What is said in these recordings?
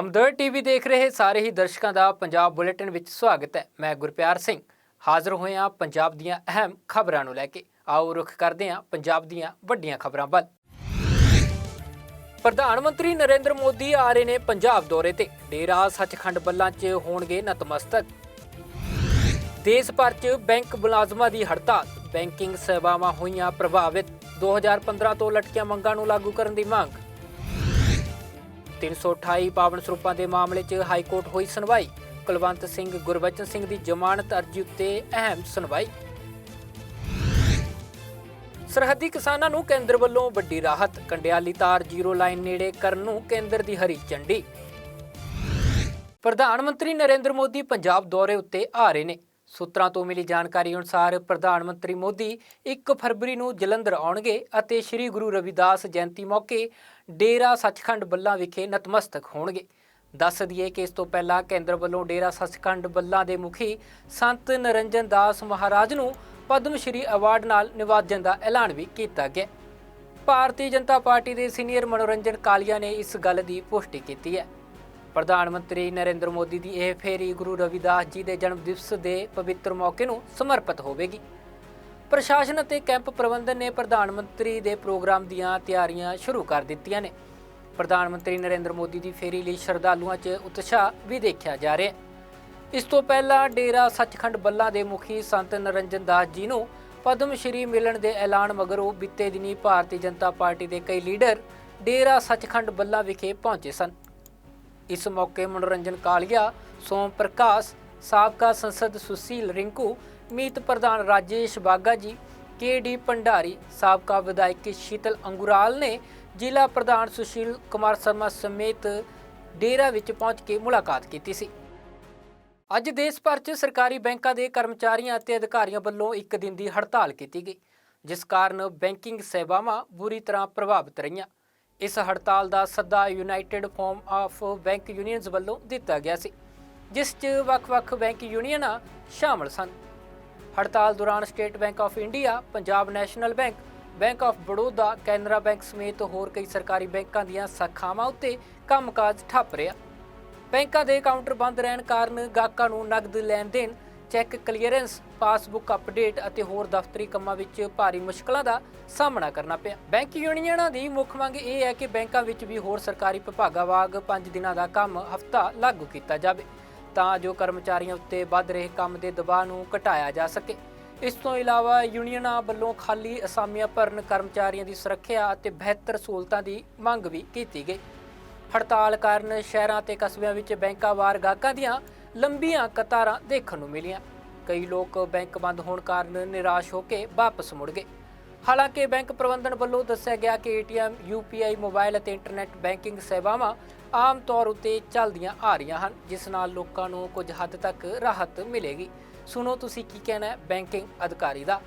ਹਮਦਰ TV ਦੇਖ ਰਹੇ ਸਾਰੇ ਹੀ ਦਰਸ਼ਕਾਂ ਦਾ ਪੰਜਾਬ ਬੁਲੇਟਿਨ ਵਿੱਚ ਸਵਾਗਤ ਹੈ। ਮੈਂ ਗੁਰਪਿਆਰ ਸਿੰਘ। ਹਾਜ਼ਰ ਹੋਏ ਹਾਂ ਪੰਜਾਬ ਦੀਆਂ ਅਹਿਮ ਖਬਰਾਂ ਨੂੰ ਲੈ ਕੇ। ਆਓ ਰੁਖ ਕਰਦੇ ਹਾਂ ਪੰਜਾਬ ਦੀਆਂ ਵੱਡੀਆਂ ਖਬਰਾਂ ਵੱਲ। ਪ੍ਰਧਾਨ ਮੰਤਰੀ ਨਰਿੰਦਰ ਮੋਦੀ ਆ ਰਹੇ ਨੇ ਪੰਜਾਬ ਦੌਰੇ ਤੇ। ਡੇਰਾ ਸੱਚਖੰਡ ਬੱਲਾਂ 'ਚ ਹੋਣਗੇ ਨਤਮਸਤਕ। ਦੇਸ਼ ਭਰ 'ਚ ਬੈਂਕ ਮੁਲਾਜ਼ਮਾਂ ਦੀ ਹੜਤਾਲ। ਬੈਂਕਿੰਗ ਸੇਵਾਵਾਂ ਹੋਈਆਂ ਪ੍ਰਭਾਵਿਤ। 2015 ਤੋਂ ਲਟਕੀਆਂ ਮੰਗਾਂ ਨੂੰ ਲਾਗੂ ਕਰਨ ਦੀ ਮੰਗ। 328 ਪਾਵਨ ਸਰੂਪਾਂ ਦੇ ਮਾਮਲੇ 'ਚ ਹਾਈ ਕੋਰਟ ਹੋਈ ਸੁਣਵਾਈ। ਕੁਲਵੰਤ ਸਿੰਘ ਗੁਰਬਚਨ ਸਿੰਘ ਦੀ ਜ਼ਮਾਨਤ ਅਰਜ਼ੀ ਉੱਤੇ ਅਹਿਮ ਸੁਣਵਾਈ। ਸਰਹੱਦੀ ਕਿਸਾਨਾਂ ਨੂੰ ਕੇਂਦਰ ਵੱਲੋਂ ਵੱਡੀ ਰਾਹਤ। ਕੰਡਿਆਲੀ ਤਾਰ ਜ਼ੀਰੋ ਲਾਈਨ ਨੇੜੇ ਕਰਨ ਨੂੰ ਕੇਂਦਰ ਦੀ ਹਰੀ ਝੰਡੀ। ਪ੍ਰਧਾਨ ਮੰਤਰੀ ਨਰਿੰਦਰ ਮੋਦੀ ਪੰਜਾਬ ਦੌਰੇ ਉੱਤੇ ਆ ਰਹੇ ਨੇ। ਸੂਤਰਾਂ ਤੋਂ ਮਿਲੀ ਜਾਣਕਾਰੀ ਅਨੁਸਾਰ ਪ੍ਰਧਾਨ ਮੰਤਰੀ ਮੋਦੀ 1 ਫਰਵਰੀ ਨੂੰ ਜਲੰਧਰ ਆਉਣਗੇ ਅਤੇ ਸ੍ਰੀ ਗੁਰੂ ਰਵਿਦਾਸ ਜਯੰਤੀ ਮੌਕੇ ਡੇਰਾ ਸੱਚਖੰਡ ਬੱਲਾ ਵਿਖੇ ਨਤਮਸਤਕ ਹੋਣਗੇ। ਦੱਸ ਦਈਏ ਕਿ ਇਸ ਤੋਂ ਪਹਿਲਾਂ ਕੇਂਦਰ ਵੱਲੋਂ ਡੇਰਾ ਸੱਚਖੰਡ ਬੱਲਾ ਦੇ ਮੁਖੀ ਸੰਤ ਨਰਿੰਜਨ ਦਾਸ ਮਹਾਰਾਜ ਨੂੰ ਪਦਮ ਸ਼੍ਰੀ ਅਵਾਰਡ ਨਾਲ ਨਿਵਾਜਣ ਦਾ ਐਲਾਨ ਵੀ ਕੀਤਾ ਗਿਆ। ਭਾਰਤੀ ਜਨਤਾ ਪਾਰਟੀ ਦੇ ਸੀਨੀਅਰ ਮਨੋਰੰਜਨ ਕਾਲੀਆ ਨੇ ਇਸ ਗੱਲ ਦੀ ਪੁਸ਼ਟੀ ਕੀਤੀ ਹੈ। ਪ੍ਰਧਾਨ ਮੰਤਰੀ ਨਰਿੰਦਰ ਮੋਦੀ ਦੀ ਇਹ ਫੇਰੀ ਗੁਰੂ ਰਵਿਦਾਸ ਜੀ ਦੇ ਜਨਮ ਦਿਵਸ ਦੇ ਪਵਿੱਤਰ ਮੌਕੇ ਨੂੰ ਸਮਰਪਿਤ ਹੋਵੇਗੀ। ਪ੍ਰਸ਼ਾਸਨ ਅਤੇ ਕੈਂਪ ਪ੍ਰਬੰਧਨ ਨੇ ਪ੍ਰਧਾਨ ਮੰਤਰੀ ਦੇ ਪ੍ਰੋਗਰਾਮ ਦੀਆਂ ਤਿਆਰੀਆਂ ਸ਼ੁਰੂ ਕਰ ਦਿੱਤੀਆਂ ਨੇ। ਪ੍ਰਧਾਨ ਮੰਤਰੀ ਨਰਿੰਦਰ ਮੋਦੀ ਦੀ ਫੇਰੀ ਲਈ ਸ਼ਰਧਾਲੂਆਂ 'ਚ ਉਤਸ਼ਾਹ ਵੀ ਦੇਖਿਆ ਜਾ ਰਿਹਾ ਹੈ। ਇਸ ਤੋਂ ਪਹਿਲਾਂ ਡੇਰਾ ਸੱਚਖੰਡ ਬੱਲਾ ਦੇ ਮੁਖੀ ਸੰਤ ਨਰਿੰਜਨ ਦਾਸ ਜੀ ਨੂੰ ਪਦਮ ਸ਼੍ਰੀ ਮਿਲਣ ਦੇ ਐਲਾਨ ਮਗਰੋਂ ਬੀਤੇ ਦਿਨੀ ਭਾਰਤੀ ਜਨਤਾ ਪਾਰਟੀ ਦੇ ਕਈ ਲੀਡਰ ਡੇਰਾ ਸੱਚਖੰਡ ਬੱਲਾ ਵਿਖੇ ਪਹੁੰਚੇ ਸਨ। ਇਸ ਮੌਕੇ ਮਨੋਰੰਜਨ ਕਾਲੀਆ, ਸੋਮ ਪ੍ਰਕਾਸ਼, ਸਾਬਕਾ ਸੰਸਦ ਸੁਸ਼ੀਲ ਰਿੰਕੂ, ਮੀਤ ਪ੍ਰਧਾਨ ਰਾਜੇਸ਼ ਬਾਗਾ ਜੀ, ਕੇ ਡੀ ਭੰਡਾਰੀ, ਸਾਬਕਾ ਵਿਧਾਇਕ ਸ਼ੀਤਲ ਅੰਗੁਰਾਲ ਨੇ ਜ਼ਿਲ੍ਹਾ ਪ੍ਰਧਾਨ ਸੁਸ਼ੀਲ ਕੁਮਾਰ ਸ਼ਰਮਾ ਸਮੇਤ ਡੇਰਾ ਵਿੱਚ ਪਹੁੰਚ ਕੇ ਮੁਲਾਕਾਤ ਕੀਤੀ ਸੀ। ਅੱਜ ਦੇਸ਼ ਭਰ 'ਚ ਸਰਕਾਰੀ ਬੈਂਕਾਂ ਦੇ ਕਰਮਚਾਰੀਆਂ ਅਤੇ ਅਧਿਕਾਰੀਆਂ ਵੱਲੋਂ ਇੱਕ ਦਿਨ ਦੀ ਹੜਤਾਲ ਕੀਤੀ ਗਈ, ਜਿਸ ਕਾਰਨ ਬੈਂਕਿੰਗ ਸੇਵਾਵਾਂ ਬੁਰੀ ਤਰ੍ਹਾਂ ਪ੍ਰਭਾਵਿਤ ਰਹੀਆਂ। ਇਸ ਹੜਤਾਲ ਦਾ ਸੱਦਾ united forum of bank unions ਵੱਲੋਂ ਦਿੱਤਾ ਗਿਆ ਸੀ, ਜਿਸ 'ਚ ਵੱਖ-ਵੱਖ ਬੈਂਕ ਯੂਨੀਅਨਾਂ ਸ਼ਾਮਲ ਸਨ। ਹੜਤਾਲ ਦੌਰਾਨ state bank of India, Punjab national bank bank of Baroda, Canara bank ਸਮੇਤ ਹੋਰ ਕਈ ਸਰਕਾਰੀ ਬੈਂਕਾਂ ਦੀਆਂ ਸ਼ਾਖਾਵਾਂ ਉੱਤੇ ਕੰਮਕਾਜ ਠੱਪ ਰਿਹਾ। ਬੈਂਕਾਂ ਦੇ ਕਾਊਂਟਰ ਬੰਦ ਰਹਿਣ ਕਾਰਨ ਗਾਹਕਾਂ ਨੂੰ ਨਗਦ ਲੈਣ ਦੇਣ ਚੈੱਕ ਕਲੀਅਰੈਂਸ, ਪਾਸਬੁੱਕ ਅਪਡੇਟ ਅਤੇ ਹੋਰ ਦਫ਼ਤਰੀ ਕੰਮਾਂ ਵਿੱਚ ਭਾਰੀ ਮੁਸ਼ਕਲਾਂ ਦਾ ਸਾਹਮਣਾ ਕਰਨਾ ਪਿਆ। ਬੈਂਕ ਯੂਨੀਅਨਾਂ ਦੀ ਮੁੱਖ ਮੰਗ ਇਹ ਹੈ ਕਿ ਬੈਂਕਾਂ ਵਿੱਚ ਵੀ ਹੋਰ ਸਰਕਾਰੀ ਵਿਭਾਗਾਂ ਵਾਂਗ 5 ਦਿਨਾਂ ਦਾ ਕੰਮ ਹਫਤਾ ਲਾਗੂ ਕੀਤਾ ਜਾਵੇ, ਤਾਂ ਜੋ ਕਰਮਚਾਰੀਆਂ ਉੱਤੇ ਵੱਧ ਰਹੇ ਕੰਮ ਦੇ ਦਬਾਅ ਨੂੰ ਘਟਾਇਆ ਜਾ ਸਕੇ। ਇਸ ਤੋਂ ਇਲਾਵਾ ਯੂਨੀਅਨਾਂ ਵੱਲੋਂ ਖਾਲੀ ਅਸਾਮੀਆਂ ਭਰਨ ਕਰਮਚਾਰੀਆਂ ਦੀ ਸੁਰੱਖਿਆ ਅਤੇ ਬਿਹਤਰ ਸਹੂਲਤਾਂ ਦੀ ਮੰਗ ਵੀ ਕੀਤੀ ਗਈ। ਹੜਤਾਲ ਕਾਰਨ ਸ਼ਹਿਰਾਂ ਤੇ ਕਸਬਿਆਂ ਵਿੱਚ ਬੈਂਕਾਂ ਵਾਰ ਗਾਹਕਾਂ ਦੀਆਂ ਲੰਬੀਆਂ ਕਤਾਰਾਂ ਦੇਖਣ ਨੂੰ ਮਿਲੀਆਂ। ਕਈ ਲੋਕ ਬੈਂਕ ਬੰਦ ਹੋਣ ਕਾਰਨ ਨਿਰਾਸ਼ ਹੋ ਕੇ ਵਾਪਸ ਮੁੜ ਗਏ। ਹਾਲਾਂਕਿ ਬੈਂਕ ਪ੍ਰਬੰਧਨ ਵੱਲੋਂ ਦੱਸਿਆ ਗਿਆ ਕਿ ਏਟੀਐਮ, ਯੂਪੀਆਈ ਮੋਬਾਈਲ ਅਤੇ ਇੰਟਰਨੈਟ ਬੈਂਕਿੰਗ ਸੇਵਾਵਾਂ ਆਮ ਤੌਰ ਉੱਤੇ ਚੱਲਦੀਆਂ ਆ ਰਹੀਆਂ ਹਨ, ਜਿਸ ਨਾਲ ਲੋਕਾਂ ਨੂੰ ਕੁਝ ਹੱਦ ਤੱਕ ਰਾਹਤ ਮਿਲੇਗੀ। ਸੁਣੋ ਤੁਸੀਂ ਕੀ ਕਹਿਣਾ ਹੈ ਬੈਂਕਿੰਗ ਅਧਿਕਾਰੀ ਦਾ।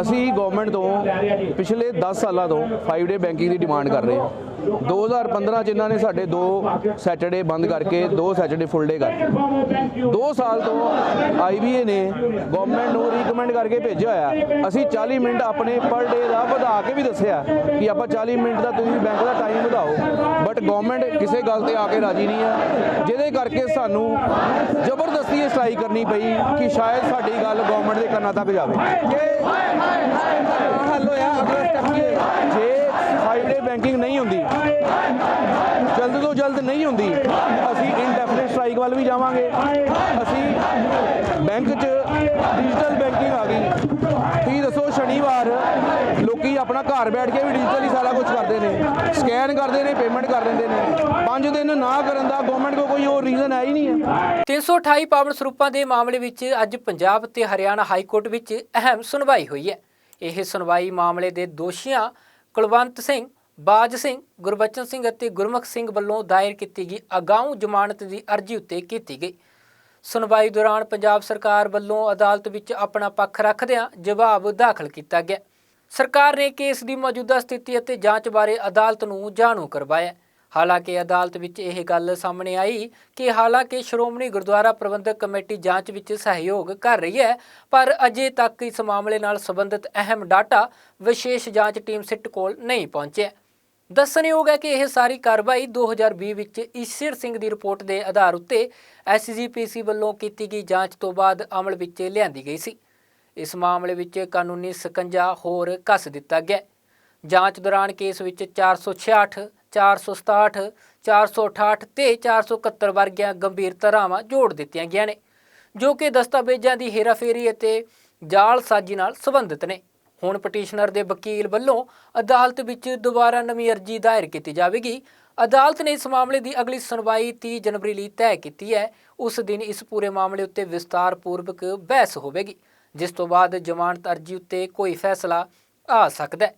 ਅਸੀਂ ਗਵਰਨਮੈਂਟ ਤੋਂ ਪਿਛਲੇ 10 ਸਾਲਾਂ ਤੋਂ 5 ਡੇ ਬੈਂਕਿੰਗ ਦੀ ਡਿਮਾਂਡ ਕਰ ਰਹੇ ਹਾਂ। 2015 ਚ ਇਹਨਾਂ ਨੇ ਸਾਡੇ ਦੋ ਸੈਟਰਡੇ ਬੰਦ ਕਰਕੇ ਦੋ ਸੈਟਰਡੇ ਫੁੱਲ ਡੇ ਕਰਤੇ ਦੋ ਸਾਲ ਤੋਂ ਆਈਬੀਏ ਨੇ ਗਵਰਨਮੈਂਟ ਨੂੰ ਰੀਕਮੈਂਡ ਕਰਕੇ ਭੇਜਿਆ ਹੋਇਆ ਅਸੀਂ 40 ਮਿੰਟ ਆਪਣੇ ਪਰ ਡੇ ਦਾ ਵਧਾ ਕੇ ਵੀ ਦੱਸਿਆ ਕਿ ਆਪਾਂ 40 ਮਿੰਟ ਦਾ ਤੁਸੀਂ ਬੈਂਕ ਦਾ ਟਾਈਮ ਵਧਾਓ ਬਟ ਗਵਰਨਮੈਂਟ ਕਿਸੇ ਗੱਲ ਤੇ ਆ ਕੇ ਰਾਜੀ ਨਹੀਂ ਹੈ ਜਿਹਦੇ ਕਰਕੇ ਸਾਨੂੰ ਜ਼ਬਰਦਸਤੀ ਇਹ ਸਟ੍ਰਾਈਕ ਕਰਨੀ ਪਈ ਕਿ ਸ਼ਾਇਦ ਸਾਡੀ ਗੱਲ ਗਵਰਨਮੈਂਟ ਦੇ ਕੰਨਾਂ ਤੱਕ ਜਾਵੇ ਹੱਲ ਹੋਇਆ ਅਗਲਾ ਸਟੈਪ ਕੀ ਜੇ 5 ਬੈਂਕਿੰਗ ਨਹੀਂ ਹੁੰਦੀ। ਜਲਦ ਤੋਂ ਜਲਦ ਨਹੀਂ ਹੁੰਦੀ। ਅਸੀਂ ਇਨਡੈਫੀਨਿਟ ਸਟ੍ਰਾਈਕ ਵੱਲ ਵੀ ਜਾਵਾਂਗੇ। ਅਸੀਂ ਬੈਂਕ 'ਚ ਡਿਜੀਟਲ ਬੈਂਕਿੰਗ ਆ ਗਈ। ਤੁਸੀਂ ਦੱਸੋ, ਸ਼ਨੀਵਾਰ ਲੋਕੀ ਆਪਣਾ ਘਰ ਬੈਠ ਕੇ ਵੀ ਡਿਜੀਟਲੀ ਸਾਰਾ ਕੁਝ ਕਰਦੇ ਨੇ। ਸਕੈਨ ਕਰਦੇ ਨੇ ਪੇਮੈਂਟ ਕਰ ਦਿੰਦੇ ਨੇ। 5 ਦਿਨ ਨਾ ਕਰਨ ਦਾ ਗਵਰਨਮੈਂਟ ਕੋ ਕੋਈ ਹੋਰ ਰੀਜ਼ਨ ਹੈ ਹੀ ਨਹੀਂ ਹੈ। 328 ਪਾਵਨ ਸਰੂਪਾਂ ਦੇ ਮਾਮਲੇ ਵਿੱਚ ਅੱਜ ਪੰਜਾਬ ਤੇ ਹਰਿਆਣਾ ਹਾਈ ਕੋਰਟ ਵਿੱਚ ਅਹਿਮ ਸੁਣਵਾਈ ਹੋਈ ਹੈ। ਇਹ ਸੁਣਵਾਈ ਮਾਮਲੇ ਦੇ ਦੋਸ਼ੀਆਂ ਕੁਲਵੰਤ ਸਿੰਘ ਬਾਜ ਸਿੰਘ, ਗੁਰਬਚਨ ਸਿੰਘ ਅਤੇ ਗੁਰਮੁਖ ਸਿੰਘ ਵੱਲੋਂ ਦਾਇਰ ਕੀਤੀ ਗਈ ਅਗਾਊਂ ਜ਼ਮਾਨਤ ਦੀ ਅਰਜ਼ੀ ਉੱਤੇ ਕੀਤੀ ਗਈ। ਸੁਣਵਾਈ ਦੌਰਾਨ ਪੰਜਾਬ ਸਰਕਾਰ ਵੱਲੋਂ ਅਦਾਲਤ ਵਿੱਚ ਆਪਣਾ ਪੱਖ ਰੱਖਦਿਆਂ ਜਵਾਬ ਦਾਖਲ ਕੀਤਾ ਗਿਆ। ਸਰਕਾਰ ਨੇ ਕੇਸ ਦੀ ਮੌਜੂਦਾ ਸਥਿਤੀ ਅਤੇ ਜਾਂਚ ਬਾਰੇ ਅਦਾਲਤ ਨੂੰ ਜਾਣੂ ਕਰਵਾਇਆ। ਹਾਲਾਂਕਿ ਅਦਾਲਤ ਵਿੱਚ ਇਹ ਗੱਲ ਸਾਹਮਣੇ ਆਈ ਕਿ ਹਾਲਾਂਕਿ ਸ਼੍ਰੋਮਣੀ ਗੁਰਦੁਆਰਾ ਪ੍ਰਬੰਧਕ ਕਮੇਟੀ ਜਾਂਚ ਵਿੱਚ ਸਹਿਯੋਗ ਕਰ ਰਹੀ ਹੈ, ਪਰ ਅਜੇ ਤੱਕ ਇਸ ਮਾਮਲੇ ਨਾਲ ਸੰਬੰਧਿਤ ਅਹਿਮ ਡਾਟਾ ਵਿਸ਼ੇਸ਼ ਜਾਂਚ ਟੀਮ ਸਿੱਟ ਕੋਲ ਨਹੀਂ ਪਹੁੰਚਿਆ। ਦੱਸਣਯੋਗ ਹੈ ਕਿ ਇਹ ਸਾਰੀ ਕਾਰਵਾਈ 2020 ਵਿੱਚ ਈਸ਼ਰ ਸਿੰਘ ਦੀ ਰਿਪੋਰਟ ਦੇ ਆਧਾਰ ਉੱਤੇ ਐਸਜੀਪੀਸੀ ਵੱਲੋਂ ਕੀਤੀ ਗਈ ਜਾਂਚ ਤੋਂ ਬਾਅਦ ਅਮਲ ਵਿੱਚ ਲਿਆਂਦੀ ਗਈ ਸੀ। ਇਸ ਮਾਮਲੇ ਵਿੱਚ ਕਾਨੂੰਨੀ ਸਕੰਜਾ ਹੋਰ ਕੱਸ ਦਿੱਤਾ ਗਿਆ ਜਾਂਚ ਦੌਰਾਨ ਕੇਸ ਵਿੱਚ 466 467 468 ਤੇ 471 ਵਰਗੀਆਂ ਗੰਭੀਰ ਧਾਰਾਵਾਂ ਜੋੜ ਦਿੱਤੀਆਂ ਗਈਆਂ ਨੇ, ਜੋ ਕਿ ਦਸਤਾਵੇਜ਼ਾਂ ਦੀ ਹੇਰਾਫੇਰੀ ਅਤੇ ਜਾਲ ਸਾਜ਼ੀ ਨਾਲ ਸੰਬੰਧਿਤ ਨੇ। ਹੁਣ ਪਟੀਸ਼ਨਰ ਦੇ ਵਕੀਲ ਵੱਲੋਂ ਅਦਾਲਤ ਵਿੱਚ ਦੁਬਾਰਾ ਨਵੀਂ ਅਰਜ਼ੀ ਦਾਇਰ ਕੀਤੀ ਜਾਵੇਗੀ। ਅਦਾਲਤ ਨੇ ਇਸ ਮਾਮਲੇ ਦੀ ਅਗਲੀ ਸੁਣਵਾਈ 30 ਜਨਵਰੀ ਲਈ ਤੈਅ ਕੀਤੀ ਹੈ। ਉਸ ਦਿਨ ਇਸ ਪੂਰੇ ਮਾਮਲੇ ਉੱਤੇ ਵਿਸਤਾਰਪੂਰਵਕ ਬਹਿਸ ਹੋਵੇਗੀ, ਜਿਸ ਤੋਂ ਬਾਅਦ ਜ਼ਮਾਨਤ ਅਰਜ਼ੀ ਉੱਤੇ ਕੋਈ ਫੈਸਲਾ ਆ ਸਕਦਾ ਹੈ।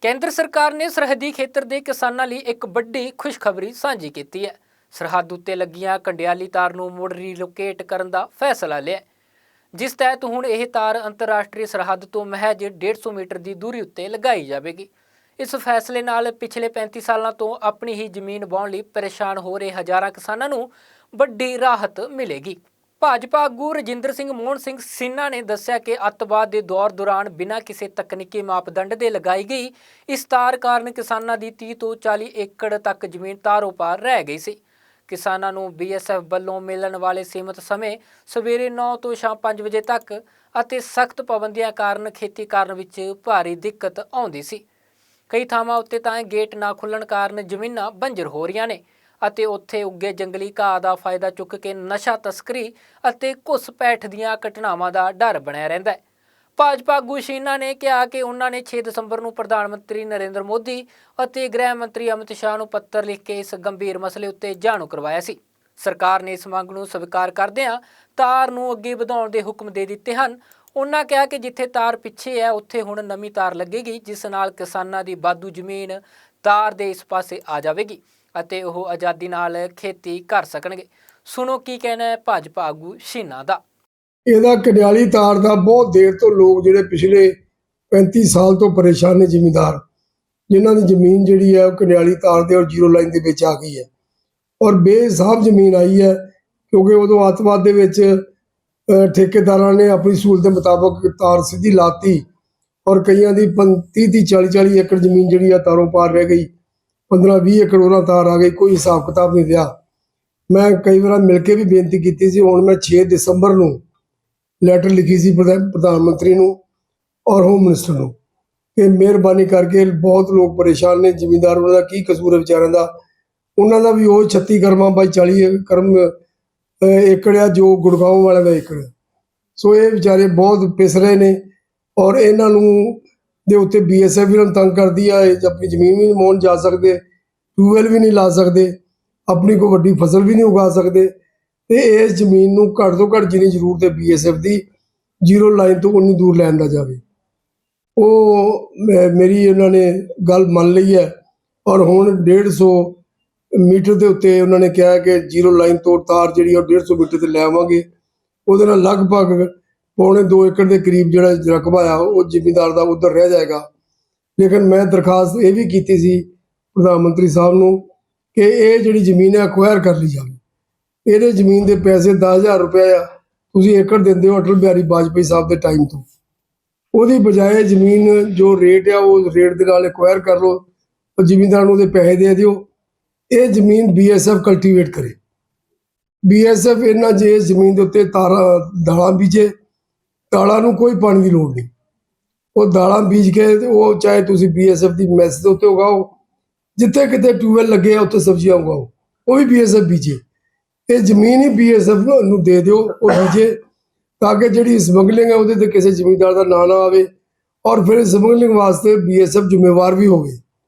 ਕੇਂਦਰ ਸਰਕਾਰ ਨੇ ਸਰਹੱਦੀ ਖੇਤਰ ਦੇ ਕਿਸਾਨਾਂ ਲਈ ਇੱਕ ਵੱਡੀ ਖੁਸ਼ਖਬਰੀ ਸਾਂਝੀ ਕੀਤੀ ਹੈ। ਸਰਹੱਦ ਉੱਤੇ ਲੱਗੀਆਂ ਕੰਡਿਆਲੀ ਤਾਰ ਨੂੰ ਮੁੜ ਰੀਲੋਕੇਟ ਕਰਨ ਦਾ ਫੈਸਲਾ ਲਿਆ ਜਿਸ ਤਹਿਤ ਹੁਣ ਇਹ ਤਾਰ ਅੰਤਰਰਾਸ਼ਟਰੀ ਸਰਹੱਦ ਤੋਂ ਮਹਿਜ 150 ਮੀਟਰ ਦੀ ਦੂਰੀ ਉੱਤੇ ਲਗਾਈ ਜਾਵੇਗੀ। ਇਸ ਫੈਸਲੇ ਨਾਲ ਪਿਛਲੇ 35 ਸਾਲਾਂ ਤੋਂ ਆਪਣੀ ਹੀ ਜ਼ਮੀਨ ਵਾਹੁਣ ਲਈ ਪਰੇਸ਼ਾਨ ਹੋ ਰਹੇ ਹਜ਼ਾਰਾਂ ਕਿਸਾਨਾਂ ਨੂੰ ਵੱਡੀ ਰਾਹਤ ਮਿਲੇਗੀ। ਭਾਜਪਾ ਆਗੂ ਰਜਿੰਦਰ ਸਿੰਘ ਮੋਹਨ ਸਿੰਘ ਸਿੰਨਾ ਨੇ ਦੱਸਿਆ ਕਿ ਅੱਤਵਾਦ ਦੇ ਦੌਰ ਦੌਰਾਨ ਬਿਨਾਂ ਕਿਸੇ ਤਕਨੀਕੀ ਮਾਪਦੰਡ ਦੇ ਲਗਾਈ ਗਈ, ਇਸ ਤਾਰ ਕਾਰਨ ਕਿਸਾਨਾਂ ਦੀ 30 ਤੋਂ 40 ਏਕੜ ਤੱਕ ਜ਼ਮੀਨ ਤਾਰੋਂ ਪਾਰ ਰਹਿ ਗਈ ਸੀ। ਕਿਸਾਨਾਂ ਨੂੰ ਬੀਐਸਐਫ ਵੱਲੋਂ ਮਿਲਣ ਵਾਲੇ ਸੀਮਤ ਸਮੇਂ ਸਵੇਰੇ 9 ਤੋਂ ਸ਼ਾਮ 5 ਵਜੇ ਤੱਕ ਅਤੇ ਸਖਤ ਪਾਬੰਦੀਆਂ ਕਾਰਨ ਖੇਤੀ ਕਰਨ ਵਿੱਚ ਭਾਰੀ ਦਿੱਕਤ ਆਉਂਦੀ ਸੀ। ਕਈ ਥਾਵਾਂ ਉੱਤੇ ਤਾਂ ਗੇਟ ਨਾ ਖੁੱਲਣ ਕਾਰਨ ਜ਼ਮੀਨਾਂ ਬੰਜਰ ਹੋ ਰਹੀਆਂ ਨੇ ਅਤੇ ਉੱਥੇ ਉੱਗੇ ਜੰਗਲੀ ਘਾਹ ਦਾ ਫਾਇਦਾ ਚੁੱਕ ਕੇ ਨਸ਼ਾ ਤਸਕਰੀ ਅਤੇ ਘੁਸਪੈਠ ਦੀਆਂ ਘਟਨਾਵਾਂ ਦਾ ਡਰ ਬਣਿਆ ਰਹਿੰਦਾ ਹੈ। ਭਾਜਪਾ ਆਗੂ ਸ਼ੀਨਾ ਨੇ ਕਿਹਾ ਕਿ ਉਹਨਾਂ ਨੇ 6 ਦਸੰਬਰ ਨੂੰ ਪ੍ਰਧਾਨ ਮੰਤਰੀ ਨਰਿੰਦਰ ਮੋਦੀ ਅਤੇ ਗ੍ਰਹਿ ਮੰਤਰੀ ਅਮਿਤ ਸ਼ਾਹ ਨੂੰ ਪੱਤਰ ਲਿਖ ਕੇ ਇਸ ਗੰਭੀਰ ਮਸਲੇ ਉੱਤੇ ਜਾਣੂ ਕਰਵਾਇਆ ਸੀ। ਸਰਕਾਰ ਨੇ ਇਸ ਮੰਗ ਨੂੰ ਸਵੀਕਾਰ ਕਰਦਿਆਂ ਤਾਰ ਨੂੰ ਅੱਗੇ ਵਧਾਉਣ ਦੇ ਹੁਕਮ ਦੇ ਦਿੱਤੇ ਹਨ। ਉਹਨਾਂ ਕਿਹਾ ਕਿ ਜਿੱਥੇ ਤਾਰ ਪਿੱਛੇ ਹੈ, ਉੱਥੇ ਹੁਣ ਨਵੀਂ ਤਾਰ ਲੱਗੇਗੀ, ਜਿਸ ਨਾਲ ਕਿਸਾਨਾਂ ਦੀ ਬਾਦੂ ਜ਼ਮੀਨ ਤਾਰ ਦੇ ਇਸ ਪਾਸੇ ਆ ਜਾਵੇਗੀ ਅਤੇ ਉਹ ਆਜ਼ਾਦੀ ਨਾਲ ਖੇਤੀ ਕਰ ਸਕਣਗੇ। ਸੁਣੋ ਕੀ ਕਹਿਣਾ ਹੈ ਭਾਜਪਾ ਆਗੂ ਸ਼ੀਨਾ ਦਾ। ਇਹਦਾ ਕਡਿਆਲੀ ਤਾਰ ਦਾ ਬਹੁਤ ਦੇਰ ਤੋਂ ਲੋਕ ਜਿਹੜੇ ਪਿਛਲੇ 35 ਸਾਲ ਤੋਂ ਪਰੇਸ਼ਾਨ ਨੇ ਜ਼ਿਮੀਂਦਾਰ, ਜਿਨ੍ਹਾਂ ਦੀ ਜ਼ਮੀਨ ਜਿਹੜੀ ਹੈ ਉਹ ਕਡਿਆਲੀ ਤਾਰ ਦੇ ਔਰ ਜ਼ੀਰੋ ਲਾਈਨ ਦੇ ਵਿੱਚ ਆ ਗਈ ਹੈ। ਔਰ ਬੇਸਾਬ ਜ਼ਮੀਨ ਆਈ ਹੈ, ਕਿਉਂਕਿ ਉਦੋਂ ਅੱਤਵਾਦ ਦੇ ਵਿੱਚ ਠੇਕੇਦਾਰਾਂ ਨੇ ਆਪਣੀ ਸਹੂਲਤ ਦੇ ਮੁਤਾਬਕ ਤਾਰ ਸਿੱਧੀ ਲਾਤੀ ਔਰ ਕਈਆਂ ਦੀ 30 30 40 40 ਏਕੜ ਜ਼ਮੀਨ ਜਿਹੜੀ ਆ ਤਾਰੋਂ ਪਾਰ ਰਹਿ ਗਈ 15 20 ਏਕੜ ਉਹਨਾਂ ਤਾਰ ਆ ਗਈ ਕੋਈ ਹਿਸਾਬ ਕਿਤਾਬ ਨਹੀਂ ਰਿਹਾ। ਮੈਂ ਕਈ ਵਾਰ ਮਿਲ ਕੇ ਵੀ ਬੇਨਤੀ ਕੀਤੀ ਸੀ, ਹੁਣ ਮੈਂ 6 ਦਸੰਬਰ ਨੂੰ ਲੈਟਰ ਲਿਖੀ ਸੀ ਪ੍ਰਧਾ- ਪ੍ਰਧਾਨ ਮੰਤਰੀ ਨੂੰ ਔਰ ਹੋਮ ਮਿਨਿਸਟਰ ਨੂੰ ਕਿ ਮਿਹਰਬਾਨੀ ਕਰਕੇ ਬਹੁਤ ਲੋਕ ਪਰੇਸ਼ਾਨ ਨੇ, ਜ਼ਿਮੀਂਦਾਰ ਉਹਨਾਂ ਦਾ ਕੀ ਕਸੂਰ ਹੈ ਵਿਚਾਰਿਆਂ ਦਾ। ਉਹਨਾਂ ਦਾ ਵੀ ਉਹ 36 ਕਰਮਾਂ ਬਾਈ 40 ਕਰਮ ਏਕੜ ਆ ਜੋ ਗੁੜਗਾਉਂ ਵਾਲਿਆਂ ਦਾ ਏਕੜ। ਸੋ ਇਹ ਵਿਚਾਰੇ ਬਹੁਤ ਪਿਸ ਰਹੇ ਨੇ ਔਰ ਇਹਨਾਂ ਨੂੰ ਦੇ ਉੱਤੇ ਬੀਐਸਐਫ ਵੀ ਇਹਨਾਂ ਤੰਗ ਕਰਦੀ ਆ, ਇਹ ਆਪਣੀ ਜ਼ਮੀਨ ਵੀ ਨਹੀਂ ਮੋਹਣ ਜਾ ਸਕਦੇ ਟਿਊਬਵੈਲ ਵੀ ਨਹੀਂ ਲਾ ਸਕਦੇ, ਆਪਣੀ ਕੋਈ ਵੱਡੀ ਫਸਲ ਵੀ ਨਹੀਂ ਉਗਾ ਸਕਦੇ। ਤੇ ਇਸ ਜ਼ਮੀਨ ਨੂੰ ਘੱਟ ਤੋਂ ਘੱਟ ਜਿੰਨੀ ਜ਼ਰੂਰਤ ਹੈ ਬੀਐਸਐਫ ਦੀ ਜ਼ੀਰੋ ਲਾਈਨ ਤੋਂ ਉਨੀ ਦੂਰ ਲੈਣ ਦਾ ਜਾਵੇ। ਉਹ ਮੈਂ- ਮੇਰੀ ਉਹਨਾਂ ਨੇ ਗੱਲ ਮੰਨ ਲਈ ਹੈ ਔਰ ਹੁਣ 150 ਮੀਟਰ ਦੇ ਉੱਤੇ ਉਹਨਾਂ ਨੇ ਕਿਹਾ ਕਿ ਜ਼ੀਰੋ ਲਾਈਨ ਤੋਂ ਤਾਰ ਜਿਹੜੀ ਆ ਉਹ 150 ਮੀਟਰ ਤੇ ਲੈ ਆਵਾਂਗੇ। ਉਹਦੇ ਨਾਲ ਲਗਭਗ ਪੌਣੇ 2 ਏਕੜ ਦੇ ਕਰੀਬ ਜਿਹੜਾ ਰਕਬਾ ਆ, ਉਹ ਜ਼ਿਮੀਂਦਾਰ ਦਾ ਉਧਰ ਰਹਿ ਜਾਏਗਾ। ਲੇਕਿਨ ਮੈਂ ਦਰਖਾਸਤ ਇਹ ਵੀ ਕੀਤੀ ਸੀ ਪ੍ਰਧਾਨ ਮੰਤਰੀ ਸਾਹਿਬ ਨੂੰ ਕਿ ਇਹ ਜਿਹੜੀ ਜ਼ਮੀਨ ਹੈ ਅਕਵਾਇਰ ਕਰ ਲਈ ਜਾਵੇ। ਇਹਦੇ ਜ਼ਮੀਨ ਦੇ ਪੈਸੇ 10000 ਰੁਪਏ ਆ। ਤੁਸੀਂ ਏਕੜ ਦਿੰਦੇ ਹੋ ਅਟਲ ਬਿਹਾਰੀ ਵਾਜਪੇਈ ਸਾਹਿਬ ਦੇ ਟਾਈਮ ਤੋਂ। ਉਹਦੀ ਬਜਾਏ ਜ਼ਮੀਨ ਜੋ ਰੇਟ ਆ, ਉਹ ਰੇਟ ਦੇ ਨਾਲ ਐਕਵਾਇਰ ਕਰ ਲਓ। ਉਹ ਜ਼ਿਮੀਂਦਾਰ ਨੂੰ ਉਹਦੇ ਪੈਸੇ ਦੇ ਦਿਓ। ਇਹ ਜ਼ਮੀਨ ਬੀਐਸਐਫ ਕਲਟੀਵੇਟ ਕਰੇ। ਬੀਐਸਐਫ ਇਹਨਾਂ ਜੇ ਜ਼ਮੀਨ ਦੇ ਉੱਤੇ ਤਾਰਾਂ, ਦਾਲਾਂ ਬੀਜੇ, ਦਾਲਾਂ ਨੂੰ ਕੋਈ ਪਾਣੀ ਦੀ ਲੋੜ ਨਹੀਂ। ਉਹ ਦਾਲਾਂ ਬੀਜ ਕੇ ਉਹ ਚਾਹੇ ਤੁਸੀਂ ਬੀਐਸਐਫ ਦੀ ਮੈਸ ਦੇ ਉੱਤੇ ਉਗਾਓ, ਜਿੱਥੇ ਕਿਤੇ ਟਿਊਬਵੈਲ ਲੱਗੇ ਆ, ਉੱਥੇ ਸਬਜ਼ੀਆਂ ਉਗਾਓ। ਉਹ ਵੀ ਬੀਐਸਐਫ ਬੀਜੇ। ਇਹ ਜ਼ਮੀਨ ਹੀ ਬੀਐਸਐਫ ਨੂੰ ਦੇ ਦਿਓ, ਉਹ ਬੀਜੇ ਤਾਂ ਕਿ ਜਿਹੜੀ ਸਮਗਲਿੰਗ ਹੈ ਉਹਦੇ ਤੇ ਕਿਸੇ ਜ਼ਮੀਂਦਾਰ ਦਾ ਨਾਂ ਨਾ ਆਵੇ, ਔਰ ਫਿਰ ਸਮਗਲਿੰਗ ਵਾਸਤੇ ਬੀਐਸਐਫ ਜ਼ਿੰਮੇਵਾਰ ਵੀ ਹੋਵੇ।